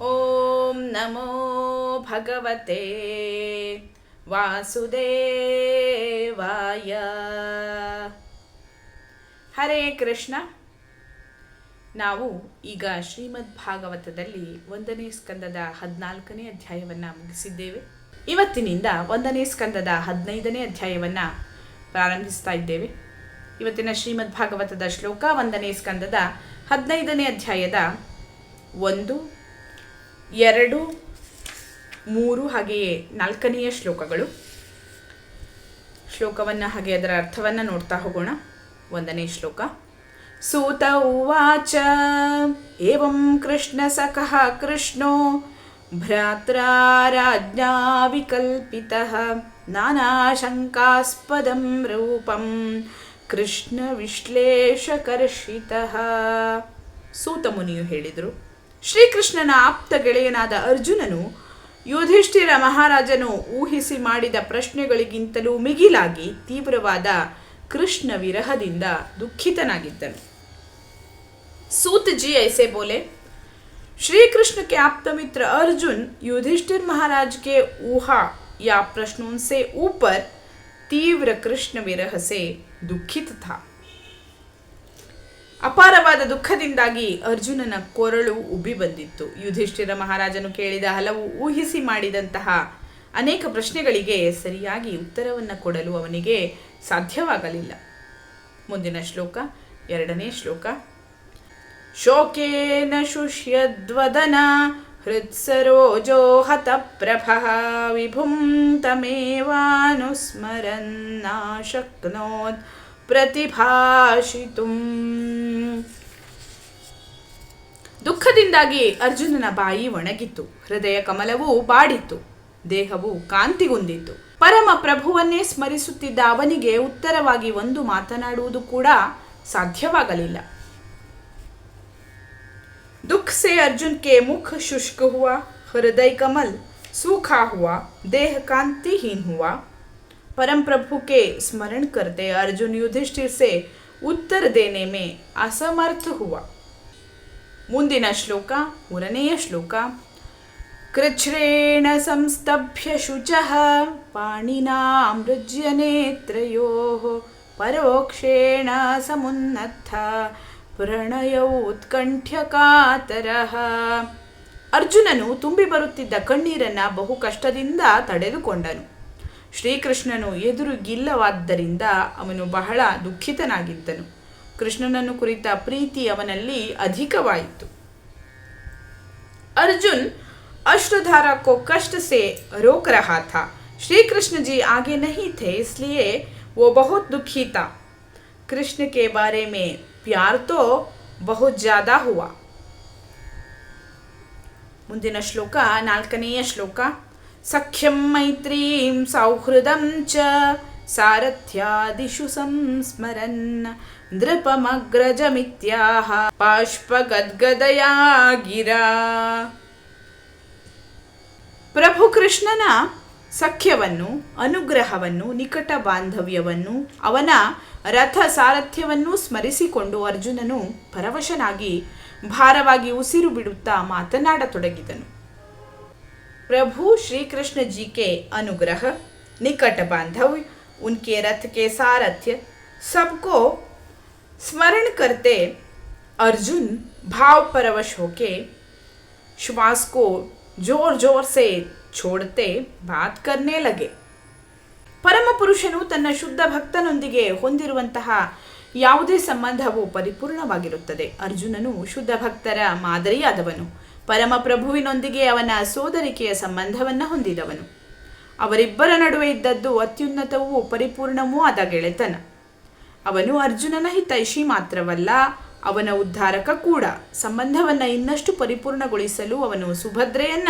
ॐ नमो भगवते ವಾಸುದೇವಾಯ ಹರೇ ಕೃಷ್ಣ ನಾವು ಈಗ ಶ್ರೀಮದ್ ಭಾಗವತದಲ್ಲಿ ಒಂದನೇ ಸ್ಕಂದದ ಹದಿನಾಲ್ಕನೇ ಅಧ್ಯಾಯವನ್ನು ಮುಗಿಸಿದ್ದೇವೆ ಇವತ್ತಿನಿಂದ ಒಂದನೇ ಸ್ಕಂದದ ಹದಿನೈದನೇ ಅಧ್ಯಾಯವನ್ನು ಪ್ರಾರಂಭಿಸ್ತಾ ಇದ್ದೇವೆ ಇವತ್ತಿನ ಶ್ರೀಮದ್ ಭಾಗವತದ ಶ್ಲೋಕ ಒಂದನೇ ಸ್ಕಂದದ ಹದಿನೈದನೇ ಅಧ್ಯಾಯದ ಒಂದು ಎರಡು, ಮೂರು ಹಾಗೆಯೇ ನಾಲ್ಕನೆಯ ಶ್ಲೋಕಗಳು. ಶ್ಲೋಕವನ್ನು ಹಾಗೆ ಅದರ ಅರ್ಥವನ್ನು ನೋಡ್ತಾ ಹೋಗೋಣ. ಒಂದನೇ ಶ್ಲೋಕ. ಸೂತ ಉವಾಚ. ಏವಂ ಕೃಷ್ಣ ಸಖಃ ಕೃಷ್ಣೋ. ಭ್ರಾತ್ರಾರಾಜ್ಞಾ ರಾಜ್ಞಾ ನಾನಾ ನಾನಾಶಂಕಾಸ್ಪದಂ ರೂಪಂ. ಕೃಷ್ಣ ವಿಶ್ಲೇಷಕರ್ಷಿತ. ಸೂತ ಮುನಿಯು ಹೇಳಿದರು. ಶ್ರೀಕೃಷ್ಣನ ಆಪ್ತ ಗೆಳೆಯನಾದ ಅರ್ಜುನನು ಯುಧಿಷ್ಠಿರ ಮಹಾರಾಜನು ಊಹಿಸಿ ಮಾಡಿದ ಪ್ರಶ್ನೆಗಳಿಗಿಂತಲೂ ಮಿಗಿಲಾಗಿ ತೀವ್ರವಾದ ಕೃಷ್ಣ ವಿರಹದಿಂದ ದುಃಖಿತನಾಗಿದ್ದನು सूत जी ऐसे बोले श्री कृष्ण के आप्त मित्र अर्जुन युधिष्ठिर महाराज के ऊहा या प्रश्नों से ऊपर तीव्र कृष्ण विरह से दुखित था ಅಪಾರವಾದ ದುಃಖದಿಂದಾಗಿ ಅರ್ಜುನನ ಕೊರಳು ಉಬ್ಬಿ ಬಂದಿತ್ತು. ಯುಧಿಷ್ಠಿರ ಮಹಾರಾಜನು ಕೇಳಿದ ಹಲವು ಊಹಿಸಿ ಮಾಡಿದಂತಹ ಅನೇಕ ಪ್ರಶ್ನೆಗಳಿಗೆ ಸರಿಯಾಗಿ ಉತ್ತರವನ್ನು ಕೊಡಲು ಅವನಿಗೆ ಸಾಧ್ಯವಾಗಲಿಲ್ಲ. ಮುಂದಿನ ಶ್ಲೋಕ, ಎರಡನೇ ಶ್ಲೋಕ. ಶೋಕೇನ ಶುಷ್ಯದ್ವದನ ಹೃತ್ಸರೋಜೋ ಹತಪ್ರಭಃ ವಿಭುಂ ತಮೇವಾನುಸ್ಮರನ್ನಾಶಕ್ನೋತ್ ಪ್ರತಿಭಾಷಿತುಂ ದುಃಖದಿಂದಾಗಿ ಅರ್ಜುನನ ಬಾಯಿ ಒಣಗಿತ್ತು ಹೃದಯ ಕಮಲವು ಬಾಡಿತ್ತು ದೇಹವು ಕಾಂತಿಗುಂದಿತ್ತು ಪರಮ ಪ್ರಭುವನ್ನೇ ಸ್ಮರಿಸುತ್ತಿದ್ದ ಅವನಿಗೆ ಉತ್ತರವಾಗಿ ಒಂದು ಮಾತನಾಡುವುದು ಕೂಡ ಸಾಧ್ಯವಾಗಲಿಲ್ಲ दुख से अर्जुन के मुख शुष्क हुआ हृदय कमल सूखा हुआ देह कांतिहीन हुआ परम प्रभु के स्मरण करते अर्जुन युधिष्ठिर से उत्तर देने में असमर्थ हुआ ಮುಂದಿನ ಶ್ಲೋಕ ಮೂರನೆಯ ಶ್ಲೋಕ ಕೃಚ್ಛ್ರೇಣ ಸಂಸ್ತಭ್ಯ ಶುಚಃ ಪಾಣಿನಾಮೃಜ್ಯ ನೇತ್ರಯೋ ಪರೋಕ್ಷೇಣ ಸಮುನ್ನತ್ಥ ಪ್ರಣಯ ಉತ್ಕಂಠ್ಯ ಕಾತರಃ ಅರ್ಜುನನು ತುಂಬಿ ಬರುತ್ತಿದ್ದ ಕಣ್ಣೀರನ್ನ ಬಹು ಕಷ್ಟದಿಂದ ತಡೆದುಕೊಂಡನು ಶ್ರೀಕೃಷ್ಣನು ಎದುರುಗಿಲ್ಲವಾದ್ದರಿಂದ ಅವನು ಬಹಳ ದುಃಖಿತನಾಗಿದ್ದನು ಕೃಷ್ಣನನ್ನು ಕುರಿತ ಪ್ರೀತಿ ಅವನಲ್ಲಿ ಅಧಿಕವಾಯಿತು अर्जुन अश्रुधारा को कष्ट से रोक रहा था श्री कृष्ण जी आगे नहीं थे इसलिए वो बहुत दुखी था कृष्ण के बारे में प्यार तो बहुत ज़्यादा हुआ ಮುಂದಿನ ಶ್ಲೋಕ ನಾಲ್ಕನೆಯ ಶ್ಲೋಕ ಸಖ್ಯಂ ಮೈತ್ರೀಂ ಸೌಹೃದಂ ಚ ಸಾರಥ್ಯಾದಿಷು ಸಂಸ್ಮರನ್ ನೃಪಮಗ್ರಜಮಿತ್ಯಾಹ ಬಾಷ್ಪಗದ್ಗದಯಾ ಗಿರ ಪ್ರಭು ಕೃಷ್ಣನ ಸಖ್ಯವನ್ನು ಅನುಗ್ರಹವನ್ನು ನಿಕಟ ಬಾಂಧವ್ಯವನ್ನು ಅವನ ರಥ ಸಾರಥ್ಯವನ್ನು ಸ್ಮರಿಸಿಕೊಂಡು ಅರ್ಜುನನು ಪರವಶನಾಗಿ ಭಾರವಾಗಿ ಉಸಿರು ಬಿಡುತ್ತಾ ಮಾತನಾಡತೊಡಗಿದನು प्रभु श्री कृष्ण जी के अनुग्रह निकट बांधव्य उनके रथ के सारथ्य सबको स्मरण करते अर्जुन भाव परवश होके श्वास को जोर जोर से छोड़ते बात करने लगे ಪರಮ ಪುರುಷನು ತನ್ನ ಶುದ್ಧ ಭಕ್ತನೊಂದಿಗೆ ಹೊಂದಿರುವಂತಹ ಯಾವುದೇ ಸಂಬಂಧವು ಪರಿಪೂರ್ಣವಾಗಿರುತ್ತದೆ ಅರ್ಜುನನು ಶುದ್ಧ ಭಕ್ತರ ಮಾದರಿಯಾದವನು ಪರಮ ಪ್ರಭುವಿನೊಂದಿಗೆ ಅವನ ಸೋದರಿಕೆಯ ಸಂಬಂಧವನ್ನು ಹೊಂದಿದವನು. ಅವರಿಬ್ಬರ ನಡುವೆ ಇದ್ದದ್ದು ಅತ್ಯುನ್ನತವೂ ಪರಿಪೂರ್ಣವೂ ಆದ ಗೆಳೆತನ. ಅವನು ಅರ್ಜುನನ ಹಿತೈಷಿ ಮಾತ್ರವಲ್ಲ, ಅವನ ಉದ್ಧಾರಕ ಕೂಡ. ಸಂಬಂಧವನ್ನು ಇನ್ನಷ್ಟು ಪರಿಪೂರ್ಣಗೊಳಿಸಲು ಅವನು ಸುಭದ್ರೆಯನ್ನ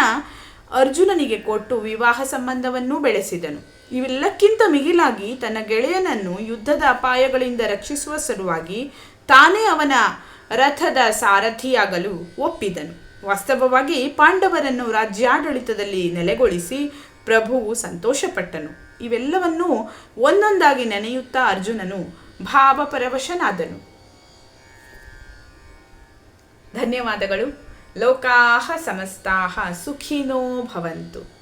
ಅರ್ಜುನನಿಗೆ ಕೊಟ್ಟು ವಿವಾಹ ಸಂಬಂಧವನ್ನೂ ಬೆಳೆಸಿದನು. ಇವೆಲ್ಲಕ್ಕಿಂತ ಮಿಗಿಲಾಗಿ ತನ್ನ ಗೆಳೆಯನನ್ನು ಯುದ್ಧದ ಅಪಾಯಗಳಿಂದ ರಕ್ಷಿಸುವ ಸಲುವಾಗಿ ತಾನೇ ಅವನ ರಥದ ಸಾರಥಿಯಾಗಲು ಒಪ್ಪಿದನು. ವಾಸ್ತವವಾಗಿ ಪಾಂಡವರನ್ನು ರಾಜ್ಯಾಡಳಿತದಲ್ಲಿ ನೆಲೆಗೊಳಿಸಿ ಪ್ರಭುವು ಸಂತೋಷಪಟ್ಟನು. ಇವೆಲ್ಲವನ್ನೂ ಒಂದೊಂದಾಗಿ ನೆನೆಯುತ್ತಾ ಅರ್ಜುನನು ಭಾವಪರವಶನಾದನು. ಧನ್ಯವಾದಗಳು. ಲೋಕಾಹ ಸಮಸ್ತಾಹ ಸುಖಿನೋ ಭವಂತು.